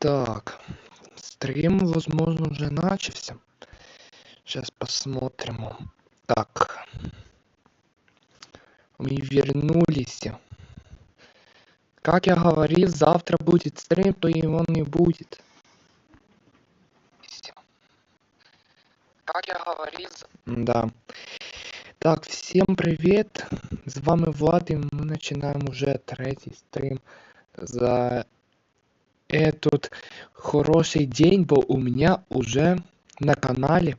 Так, стрим, возможно, уже начался. Сейчас посмотрим. Так. Мы вернулись. Как я говорил, завтра будет стрим, то его не будет. Как я говорил... Да. Так, всем привет. З вами Влад, и мы начинаем уже третий стрим за этот хороший день, бо у меня уже на канале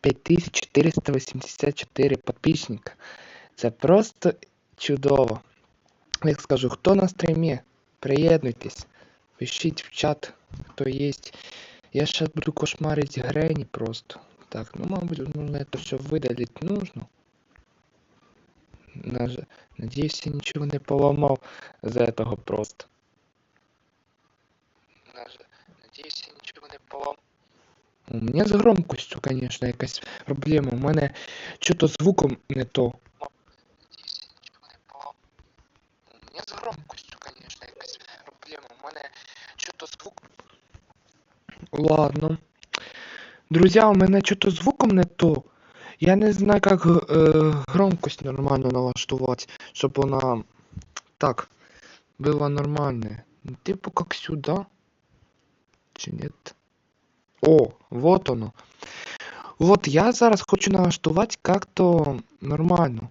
5484 подписчика. Це просто чудово. Як скажу, хто на стримі, приєднуйтесь, пишіть в чат, хто є. Я сейчас буду кошмарить Грені просто. Так, ну мабуть, нужно это все видалить нужно. Надеюсь, я ничего не поломал за этого просто. нічого не поломав. У мене з громкостю, конечно, якась проблема. У мене що-то звуком не то. Надіюсь, я нічого не поломав. У мене з громкостю, конечно, якась проблема. У мене що-то звук. Ладно. Друзья, у мене что-то звуком не то. Я не знаю, как э, громкость нормально налаштовать, чтобы она так была нормальная. Типа как сюда. Чи нет? О, вот оно. Вот я зараз хочу налаштувати как-то нормально.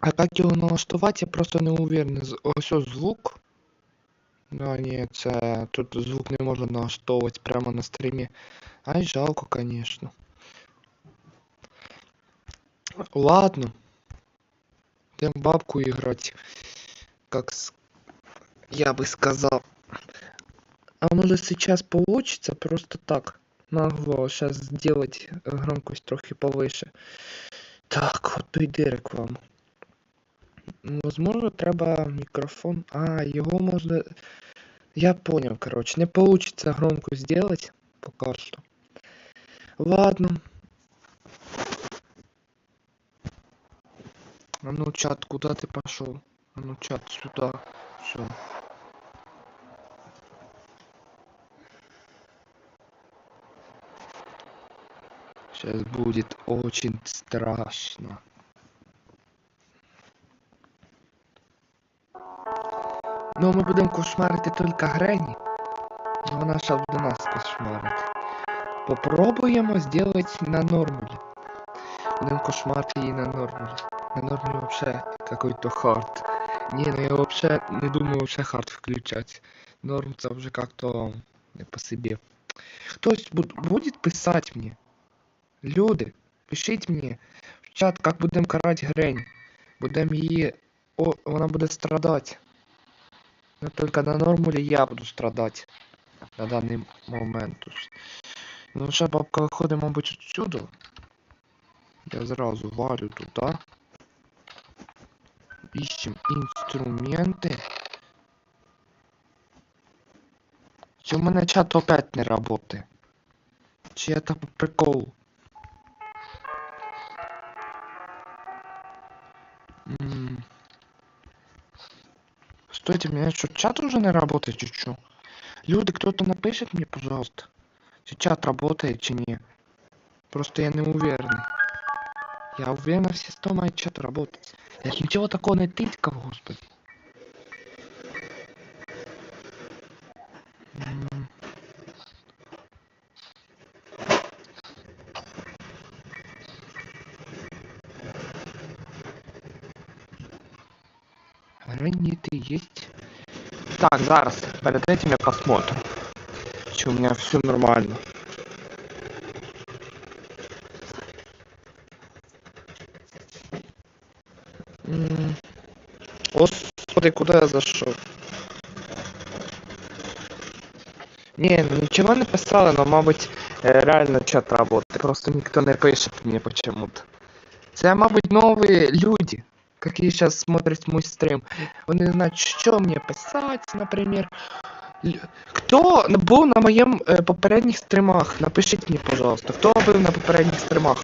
А как його налаштувати, я просто не уверен. Ось ось звук. А, ні, це тут звук не можна налаштовувати прямо на стрімі. Ай, жалко, конечно. Ладно. Идем бабку играть. Как с... я бы сказал. А может сейчас получится просто так? Нагло сейчас сделать громкость трохи повыше. Так, от йди рекламу. Возможно, треба микрофон. А, его можно... Я понял, короче. Не получится громко сделать пока что. Ладно. А ну, чат, куда ты пошел? А ну, чат, сюда. Все. Сейчас будет очень страшно. Ну, ми будемо кошмарити тільки Грені. Вона зараз буде нас кошмарити. Попробуємо зробити на нормулі. Будемо кошмарити її на нормулі. На нормулі вообще какой-то хард. Не, ну я вообще не думаю вообще хард включать. Норм це вже как-то не по себе. Хтось будет писать мне. Люди, пишіть мені в чат, як будемо карати Грень. Будемо її... О, вона буде страдати. Но только на нормулі я буду страдати. На даний момент. Ну ще бабка виходить, мабуть, отсюда. Я зразу валю туди. Ищем инструменты. Чи у мене чат опять не работает? Чи это по приколу? Стойте, у меня что, чат уже не работает, чуть-чуть? Люди, кто-то напишет мне, пожалуйста, чи чат работает, чи не. Просто я не уверен. Я уверен, все сто мои чат работать. Я ничего такого не тыкал, господи. Ранитый есть. Так, зараз. Перед этим я посмотрю. Че у меня все нормально. Господи, куда я зашел? Не, ну ничего не писали, но, мабуть, реально чат работает. Просто никто не пишет мне почему-то. Це, мабуть, новые люди какие сейчас смотрят мой стрим. он не знает, что мне писать, например. Кто был на моем э, попередних стримах? Напишите мне, пожалуйста, кто был на попередних стримах?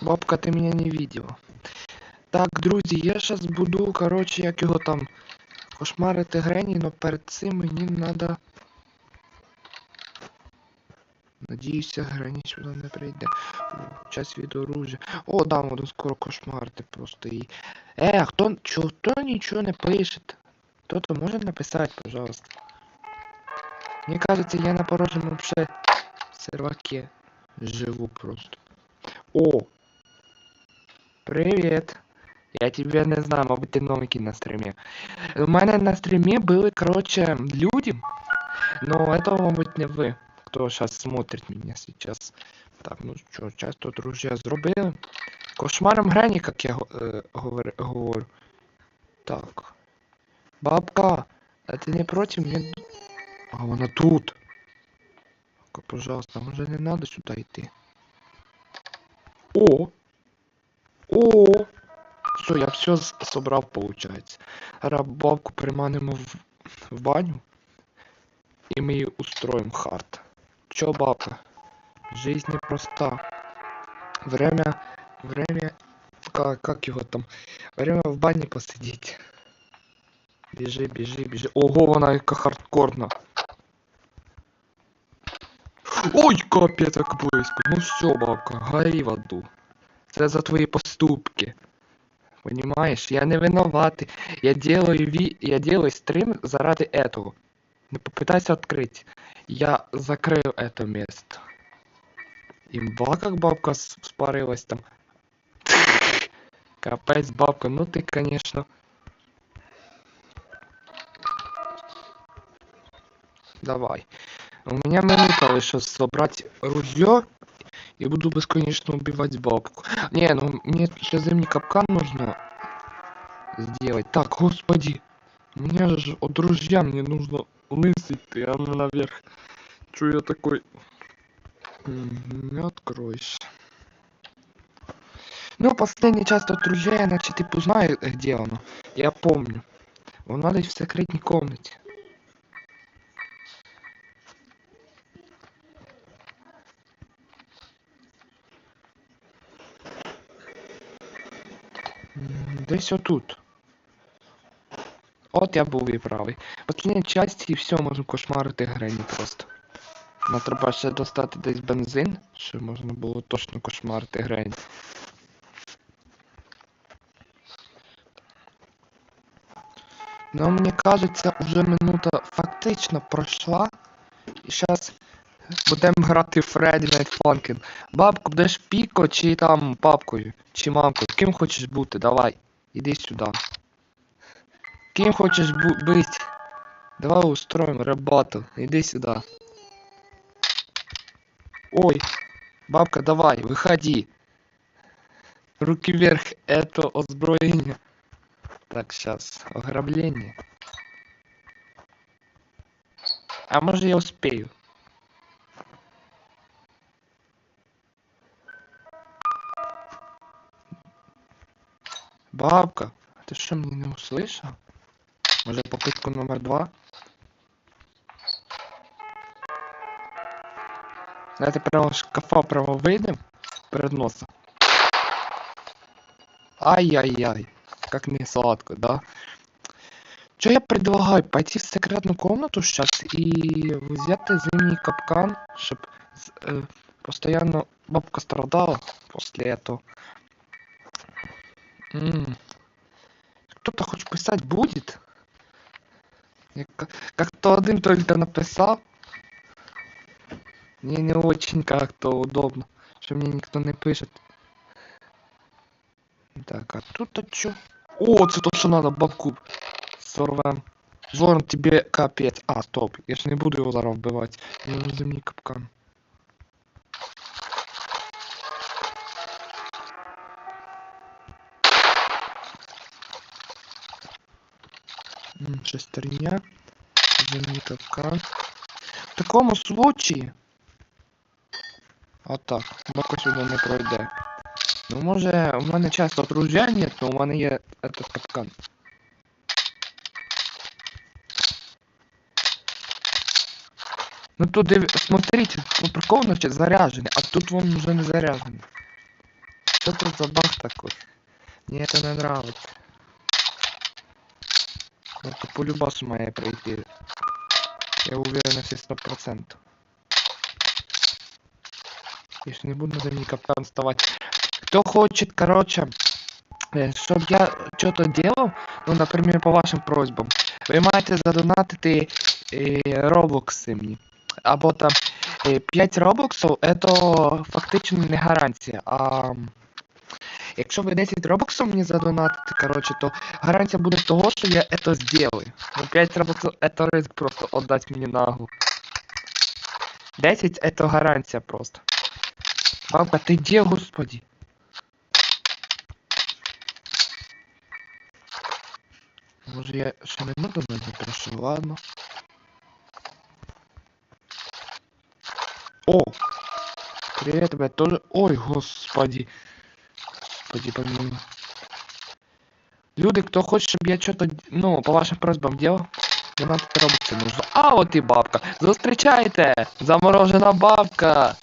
Бабка, ты меня не видела. Так, друзі, я зараз буду, коротше, як його там кошмарити Грені, но перед цим мені надо. Надіюся, Грені сюди не прийде. Час від оружия. О, да, буду скоро кошмарити просто її. Е, хто, хто нічого не пише? Кто-то может написать, пожалуйста? Мне кажется, я на порожнем вообще серваке живу просто. О! Привет! Я тебе не знаю, мабуть, ти новенький на стримі. У мене на стримі були, короче, люди. Но это, мабуть, не ви, кто сейчас смотрит меня сейчас. Так, ну що, часто друзья зробили. Кошмаром грані, як я е, говорю, говорю. Так. Бабка, а ты не против? Мне... А она тут. Бабка, пожалуйста, може не надо сюда идти. О! О! Все, я все собрал, получается. Зараз бабку приманимо в, в баню. И мы ей устроим хард. Чё, бабка? Жизнь непроста. Время... Время... Как, как его там? Время в бане посидеть. Біжи, біжи, біжи. Ого, вона яка хардкорна. Ой, капець, як близько. Ну все, бабка, гори в аду. Це за твої поступки. Понимаешь, я не виноватый. Я делаю ви... я делаю стрим заради этого. Не попытайся открыть. Я закрою это место. Имба, как бабка спарилась там. Капец, бабка, ну ты, конечно. Давай. У меня минута лишь собрать ружье и буду бесконечно убивать бабку. Не, ну мне еще зимний капкан нужно сделать. Так, господи. У меня же от друзья мне нужно лысый ты, а наверх. Чё я такой? Не откроешь. Ну, последний час от друзья, я начать типа знаю, где оно. Я помню. Он надо в секретной комнате. Десь отут. От я був і правий. Останній часті і все, можу кошмарити грені просто. Нам треба ще достати десь бензин, щоб можна було точно кошмарити грені. Но мне кажется, уже минута фактично пройшла. І зараз будемо грати в Фредді Найт Фанкін. Бабку, будеш піко, чи там папкою, чи мамкою. Ким хочеш бути? Давай. Іди сюди. Ким хочешь бу- быть? Давай устроим ребату. Иди сюда. Ой, бабка, давай, выходи. Руки вверх, это озброение. Так, сейчас, ограбление. А может я успею? Бабка, а ты что, меня не услышал? Може попитку номер два? Давайте прямо з шкафа прямо вийдем перед носом. Ай-яй-яй, как не сладко, да? Что я предлагаю? Пойти в секретную комнату сейчас и взять зимний капкан, чтобы э, постоянно бабка страдала после этого. Кто-то хоть писать будет? Я Как, как-то один только написал. Мне не очень как-то удобно, что мне никто не пишет. Так, а тут-то чё? О, это то, что надо, бабку сорвем. Зорн, тебе капец. А, стоп, я ж не буду его зараз. Мне нужен зимний капкан. Шестерня. Зимний капкан. В такому случаї. Отак. Бабка сюди не пройде. Ну може, у мене часто нет, но у мене є этот капкан. Ну тут, смотрите, тут прикол, значит, заряжений, а тут він вже не заряжений. Что тут за баг такой? Мне это не нравится. Это по любасу має пройти. Я уверен на все сто процентов. Я ж не буду на зимний капкан вставать. Кто хочет, короче, чтобы я что-то делал, ну, например, по вашим просьбам, ви маєте задонатити е, робокси мені. Або там е, 5 робоксів, это фактично не гарантія. А якщо ви 10 робоксів мені задонатите, короче, то гарантія буде того, що я это сделаю. Ну 5 робоксів это риск просто отдать мені нагу. 10 это гарантія просто. Бабка, ты где, господи? Може я ще не буду не запишу, ладно. О! Привет, тебя тоже... Ой, господи. Господи, помилуй. Люди, кто хочет, чтобы я что-то, ну, по вашим просьбам делал, донатити робиться нужно. А, вот и бабка. Зустрічайте! Заморожена бабка!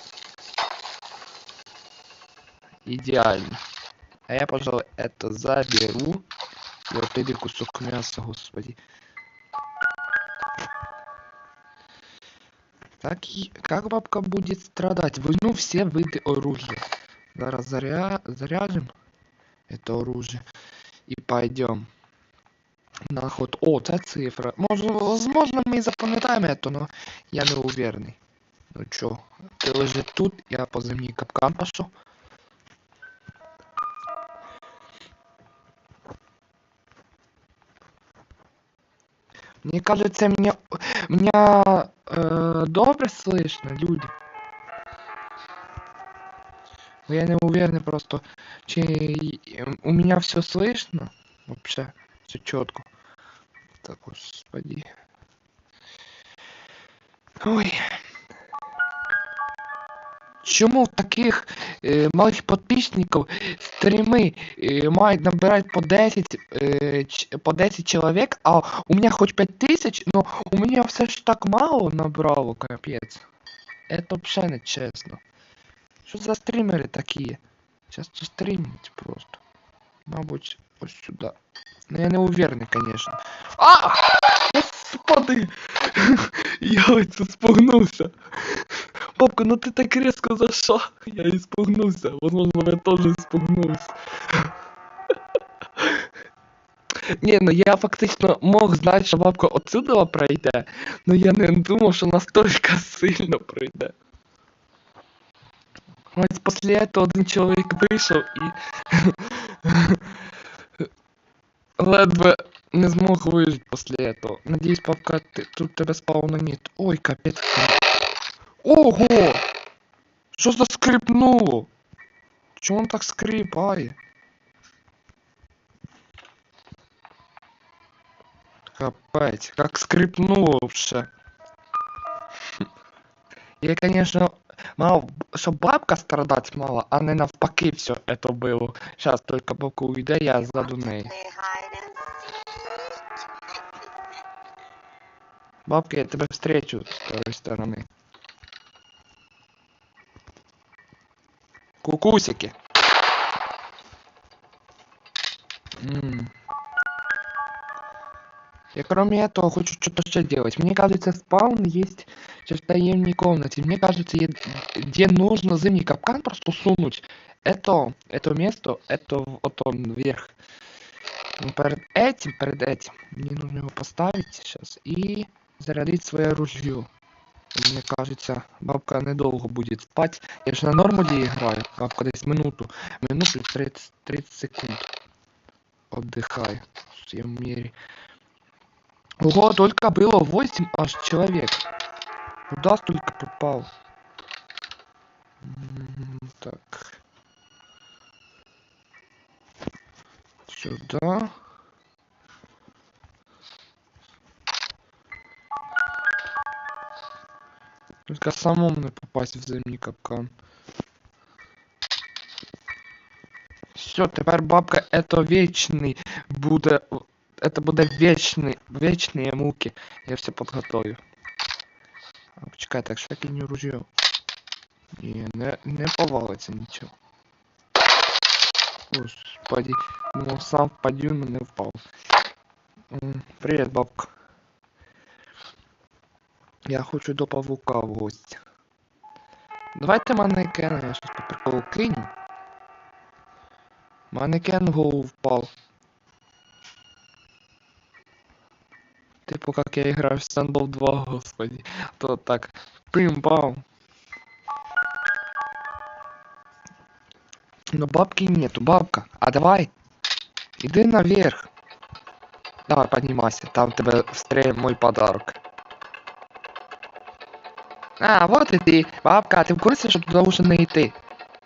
Идеально. А я, пожалуй, это заберу. И вот иди кусок мяса, господи. Так и как бабка будет страдать? Возьму все виды оружия. Зараз заря... заряжем это оружие. И пойдем. На ход. О, це цифра. Може, возможно, мы и запам'ятаємо это, но я не уверенный. Ну чё, ты лежи тут, я по землі капкан пошел. Мне кажется, меня, меня э, добре слышно, люди. Но я не уверен просто, чи у меня все слышно вообще, все четко. Так, господи. Ой. Чому в таких е, малих підписників стріми е, мають набирати по 10, е, ч- по 10 чоловік, а у мене хоч 5 тисяч, но у мене все ж так мало набрало, капець. Это вообще не чесно. Що за стрімери такі? Часто стрімять просто. Мабуть, ось сюди. Ну я не уверенный, конечно. А! Господи! Я ось спугнувся. Папка, ну ты так резко зашел. Я испугнулся. Возможно, я тоже испугнулся. Не, ну я фактично мог знати, що бабка отсюда пройде, но я не думав, що настільки сильно пройде. Ось після этого один чоловік вийшов і ледве не змог вижити після этого. Надіюсь, папка, ти, тут тебе спауна нет. Ой, капець. Ого! Що за скрипнуло? Чому он так скрипає? Капець, как скрипнуло вообще. Я, конечно, мав, щоб бабка страдать мала, а не навпаки все это было. Сейчас только бабка уйде, я ззаду неї. Play hide and Бабка, я тебе встречу с той стороны. Кукусики. М. Я кроме этого хочу что-то еще делать. Мне кажется, спаун есть сейчас в таемной комнате. Мне кажется, е- где нужно зимний капкан просто сунуть. Это, это место, это вот он вверх. Ну, Перед этим, перед этим, мне нужно его поставить сейчас и зарядить свое ружье. Мне кажется, бабка недолго будет спать. Я же на нормале играю. Бабка десь минуту. Минуту и 30, 30 секунд. Отдыхай. В своем мире. Ого, только было 8 аж человек. Куда столько попал? Так. Сюда. Только самому не попасть в зимний капкан. Все, теперь бабка это вечный буде. Это буде вечный, вечные муки. Я все подготовлю. А, почекай, так що я киню ружье. Ні, не, не повалиться нічого. Господи, думал сам впадю, но не впал. М, Привет, бабка. Я хочу до павука в гості. Давайте манекена, я щось по приколу кину. Манекен в голову впал. Типу, как я играю в Standoff 2, господи. То так. Пим-пам. Но бабки нету. Бабка, а давай. Иди наверх. Давай, поднимайся. Там тебе встретит мой подарок. А, вот и ты. Бабка, а ты в курсе, что туда уже не идти?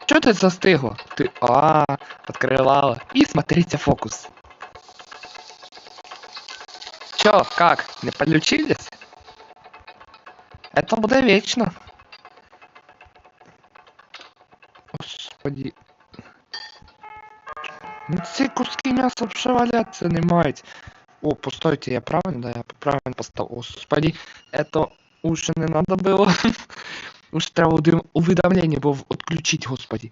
Чё ты застыгла? Ты, а, открывала. И смотрите фокус. Чё, как, не подключились? Это будет вечно. Господи. Ну ці куски м'яса вже валяться не мають. О, постойте, я правильно, да, я правильно поставил. Господи, это уже не надо было. Уж треба уведом- уведомление было отключить, господи.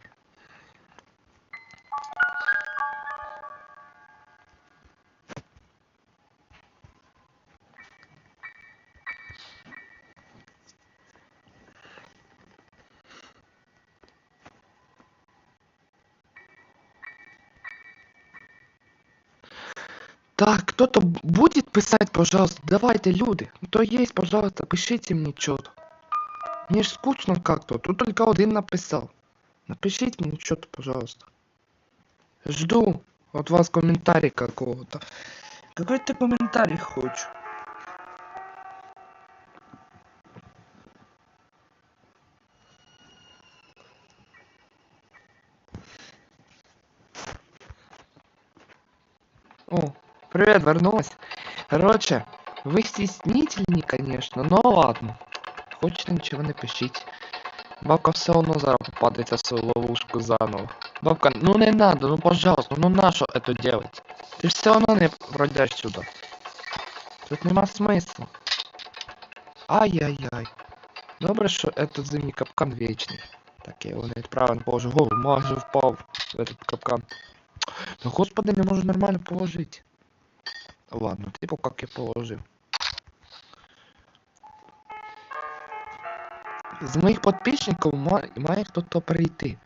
Кто-то будет писать, пожалуйста. Давайте, люди. Кто есть, пожалуйста, пишите мне что-то. Мне ж скучно как-то. Тут только один написал. Напишите мне что-то, пожалуйста. Жду от вас комментарий какого-то. Какой ты комментарий хочешь? О, привет, вернулась. Короче, вы стеснительны, конечно, но ладно. Хочете ничего не пишите. Бабка все одно зараз попадет в свою ловушку заново. Бабка, ну не надо, ну пожалуйста, ну на что это делать? Ты все равно не пройдешь сюда. Тут нема смысла. Ай-яй-яй. Добре, що этот зимній капкан вечний. Так, я його не правильно положу. О, майже впав в этот капкан. Да господи, не можу нормально положить. Ладно, типу как я положил. З моїх підписчиків ма- має хто-то прийти.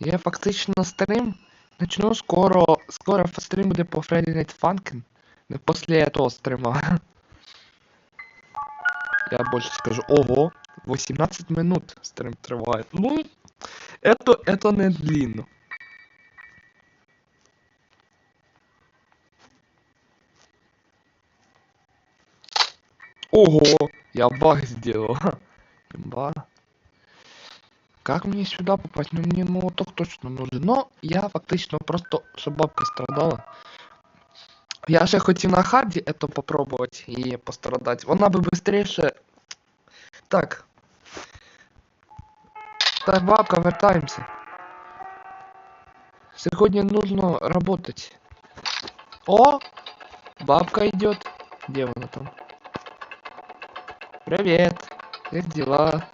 Я фактично стрим начну скоро. Скоро стрим буде по Friday Night Funkin'. Не После этого стрима. Я больше скажу. Ого! 18 минут стрим триває. Ну, это, это не длинно. Ого! Я баг сделал. Имба. Как мне сюда попасть? Ну мне молоток точно нужен. Но я фактично просто, щоб бабка страдала. Я ще хотів на харді это попробовать і пострадать. Вона би быстрее. Так. Так, бабка, вертаемся. Сегодня нужно работать. О! Бабка идет. Где она там? Привет. Как дела?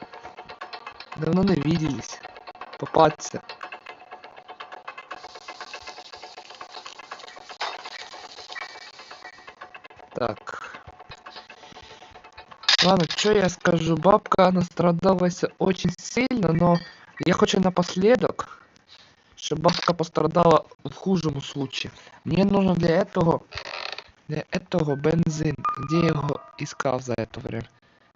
Давно не виделись. Попаться. Так. Ладно, что я скажу? Бабка настрадалась очень сильно, но я хочу напоследок, чтобы бабка пострадала в хужем случае. Мне нужно для этого, для этого бензин. Где я его искал за это время?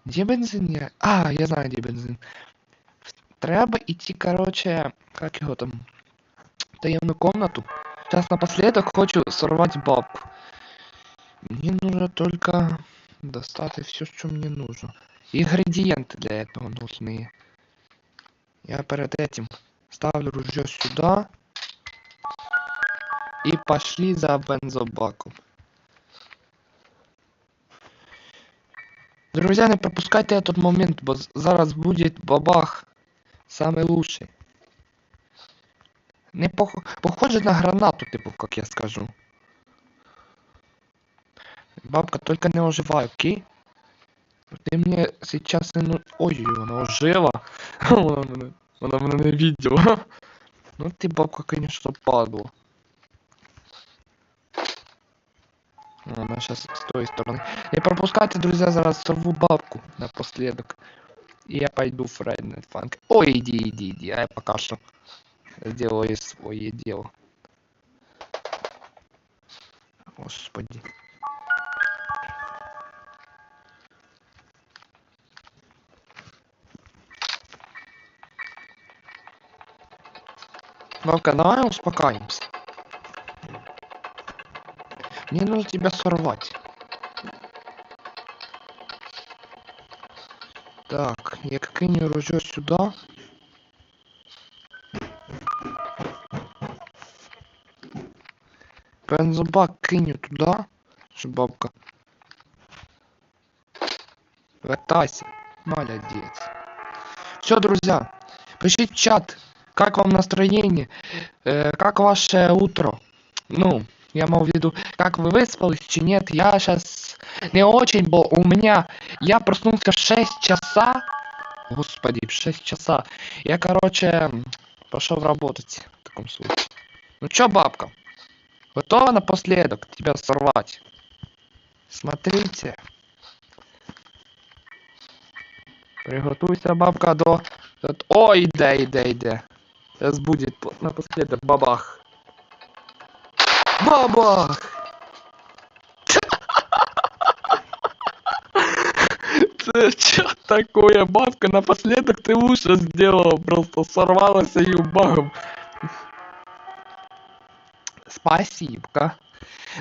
Где бензин я? А, я знаю, где бензин. Треба идти, короче, как его там, таємну комнату. Сейчас напоследок хочу сорвать бабку. Мне нужно только достать все, что мне нужно. Ингредиенты для этого нужны. Я перед этим ставлю ружье сюда. И пошли за бензобаком. Друзья, не пропускайте этот момент, бо з- зараз будет бабах. Самый лучший. Не пох... похоже на гранату, типу, как я скажу. Бабка, только не оживай, окей? Ты мне сейчас не ну... Ой, она ожила. Вона мене, вона мене не видела. Ну ты бабка, конечно, падла. Она сейчас с той стороны. Не пропускайте, друзья, зараз сорву бабку напоследок. И я пойду в Friday Funk. Ой, иди, иди, иди. А я пока что сделаю свое дело. Господи. Бабка, давай успокаиваемся. Мне нужно тебя сорвать. Так, я как не ружье сюда. Бензобак кинь туда, бабка. Вертайся. Молодец. Все, друзья, пишите в чат, как вам настроение, э, как ваше утро. Ну, я имел в виду, как вы выспались, чи нет. Я сейчас не очень, бо у меня... Я проснулся в 6 часа. Господи, в 6 часа. Я, короче, пошел работать в таком случае. Ну чё, бабка? Готова напоследок тебя сорвать? Смотрите. Приготуйся, бабка, до... О, иде, иде, иде. Сейчас будет напоследок бабах. Бабах! Це что такое, бабка? Напоследок ты лучше сделала, просто сорвалась и багом. Спасибо.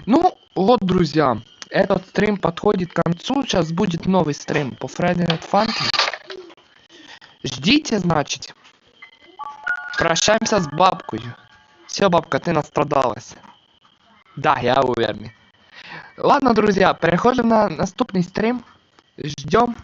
Ну, вот, друзья, этот стрим подходит к концу. Сейчас будет новый стрим по Friday Night Funkin'. Ждите, значит. Прощаемся с бабкой. Все, бабка, ты настрадалась. Да, я уверен. Ладно, друзья, переходим на наступный стрим. Ждем.